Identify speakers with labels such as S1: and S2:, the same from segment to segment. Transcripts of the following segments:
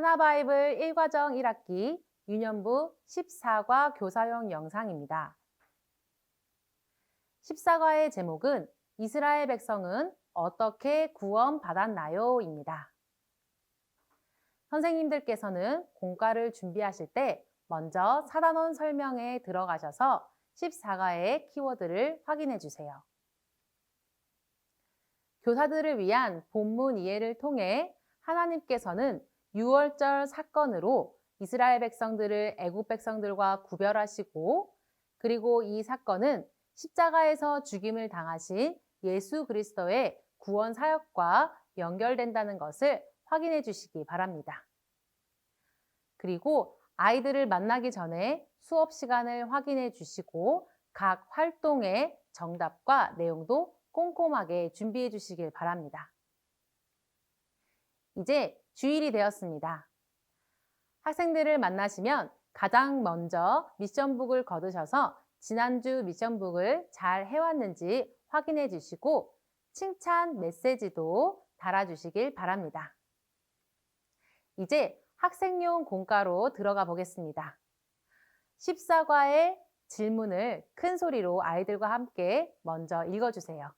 S1: 하나바이블 1과정 1학기 유년부 14과 교사용 영상입니다. 14과의 제목은 이스라엘 백성은 어떻게 구원받았나요? 입니다. 선생님들께서는 공과를 준비하실 때 먼저 사단원 설명에 들어가셔서 14과의 키워드를 확인해 주세요. 교사들을 위한 본문 이해를 통해 하나님께서는 6월절 사건으로 이스라엘 백성들을 애굽 백성들과 구별하시고 그리고 이 사건은 십자가에서 죽임을 당하신 예수 그리스도의 구원 사역과 연결된다는 것을 확인해 주시기 바랍니다. 그리고 아이들을 만나기 전에 수업 시간을 확인해 주시고 각 활동의 정답과 내용도 꼼꼼하게 준비해 주시길 바랍니다. 이제 주일이 되었습니다. 학생들을 만나시면 가장 먼저 미션북을 거두셔서 지난주 미션북을 잘 해왔는지 확인해 주시고 칭찬 메시지도 달아주시길 바랍니다. 이제 학생용 공과로 들어가 보겠습니다. 14과의 질문을 큰 소리로 아이들과 함께 먼저 읽어주세요.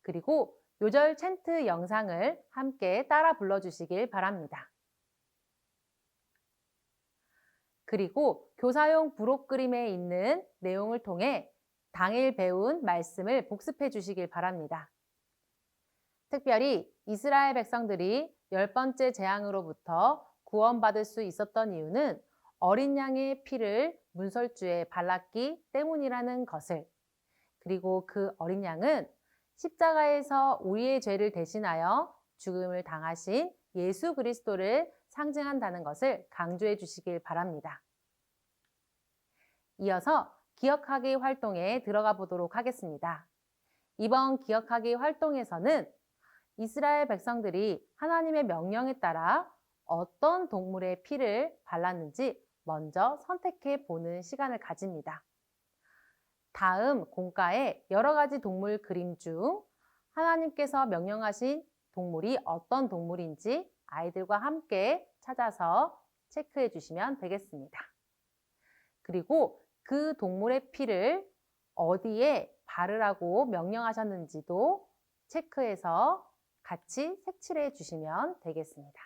S1: 그리고 요절 챈트 영상을 함께 따라 불러주시길 바랍니다. 그리고 교사용 부록 그림에 있는 내용을 통해 당일 배운 말씀을 복습해 주시길 바랍니다. 특별히 이스라엘 백성들이 열 번째 재앙으로부터 구원받을 수 있었던 이유는 어린 양의 피를 문설주에 발랐기 때문이라는 것을 그리고 그 어린 양은 십자가에서 우리의 죄를 대신하여 죽음을 당하신 예수 그리스도를 상징한다는 것을 강조해 주시길 바랍니다. 이어서 기억하기 활동에 들어가 보도록 하겠습니다. 이번 기억하기 활동에서는 이스라엘 백성들이 하나님의 명령에 따라 어떤 동물의 피를 발랐는지 먼저 선택해 보는 시간을 가집니다. 다음 공과에 여러 가지 동물 그림 중 하나님께서 명령하신 동물이 어떤 동물인지 아이들과 함께 찾아서 체크해 주시면 되겠습니다. 그리고 그 동물의 피를 어디에 바르라고 명령하셨는지도 체크해서 같이 색칠해 주시면 되겠습니다.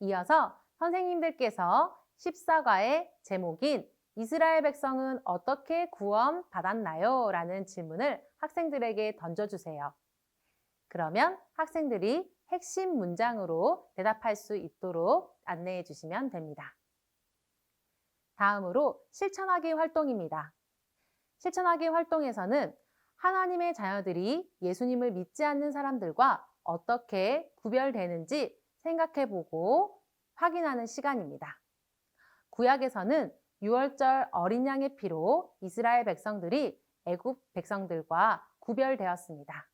S1: 이어서 선생님들께서 14과의 제목인 이스라엘 백성은 어떻게 구원 받았나요? 라는 질문을 학생들에게 던져주세요. 그러면 학생들이 핵심 문장으로 대답할 수 있도록 안내해 주시면 됩니다. 다음으로 실천하기 활동입니다. 실천하기 활동에서는 하나님의 자녀들이 예수님을 믿지 않는 사람들과 어떻게 구별되는지 생각해 보고 확인하는 시간입니다. 구약에서는 6월절 어린 양의 피로 이스라엘 백성들이 애굽 백성들과 구별되었습니다.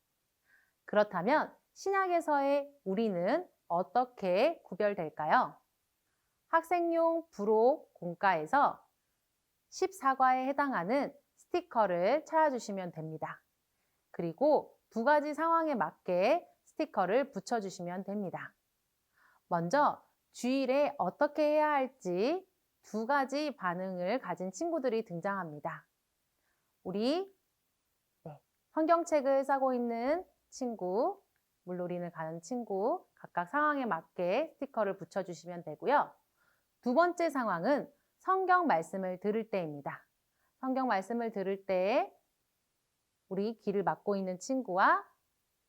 S1: 그렇다면 신약에서의 우리는 어떻게 구별될까요? 학생용 부록 공과에서 14과에 해당하는 스티커를 찾아주시면 됩니다. 그리고 두 가지 상황에 맞게 스티커를 붙여주시면 됩니다. 먼저 주일에 어떻게 해야 할지 두 가지 반응을 가진 친구들이 등장합니다. 우리 네, 성경책을 싸고 있는 친구, 물놀이를 가는 친구 각각 상황에 맞게 스티커를 붙여주시면 되고요. 두 번째 상황은 성경 말씀을 들을 때입니다. 성경 말씀을 들을 때 우리 귀를 막고 있는 친구와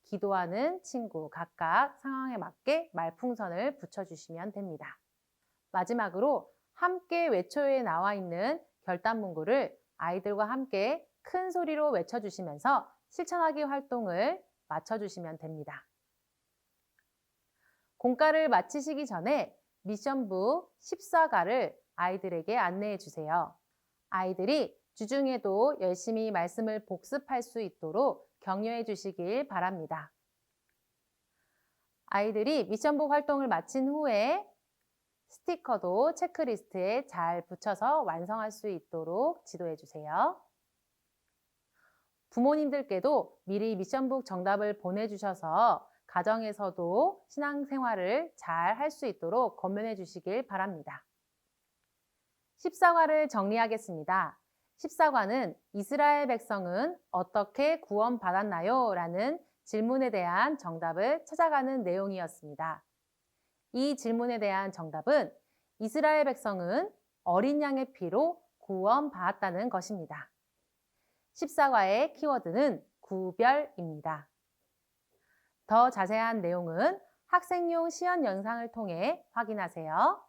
S1: 기도하는 친구 각각 상황에 맞게 말풍선을 붙여주시면 됩니다. 마지막으로 함께 외초에 나와 있는 결단 문구를 아이들과 함께 큰 소리로 외쳐주시면서 실천하기 활동을 마쳐주시면 됩니다. 공과를 마치시기 전에 미션부 14가를 아이들에게 안내해 주세요. 아이들이 주중에도 열심히 말씀을 복습할 수 있도록 격려해 주시길 바랍니다. 아이들이 미션북 활동을 마친 후에 스티커도 체크리스트에 잘 붙여서 완성할 수 있도록 지도해 주세요. 부모님들께도 미리 미션북 정답을 보내주셔서 가정에서도 신앙생활을 잘 할 수 있도록 건면해 주시길 바랍니다. 14과를 정리하겠습니다. 14과는 이스라엘 백성은 어떻게 구원받았나요? 라는 질문에 대한 정답을 찾아가는 내용이었습니다. 이 질문에 대한 정답은 이스라엘 백성은 어린 양의 피로 구원받았다는 것입니다. 14과의 키워드는 구별입니다. 더 자세한 내용은 학생용 시연 영상을 통해 확인하세요.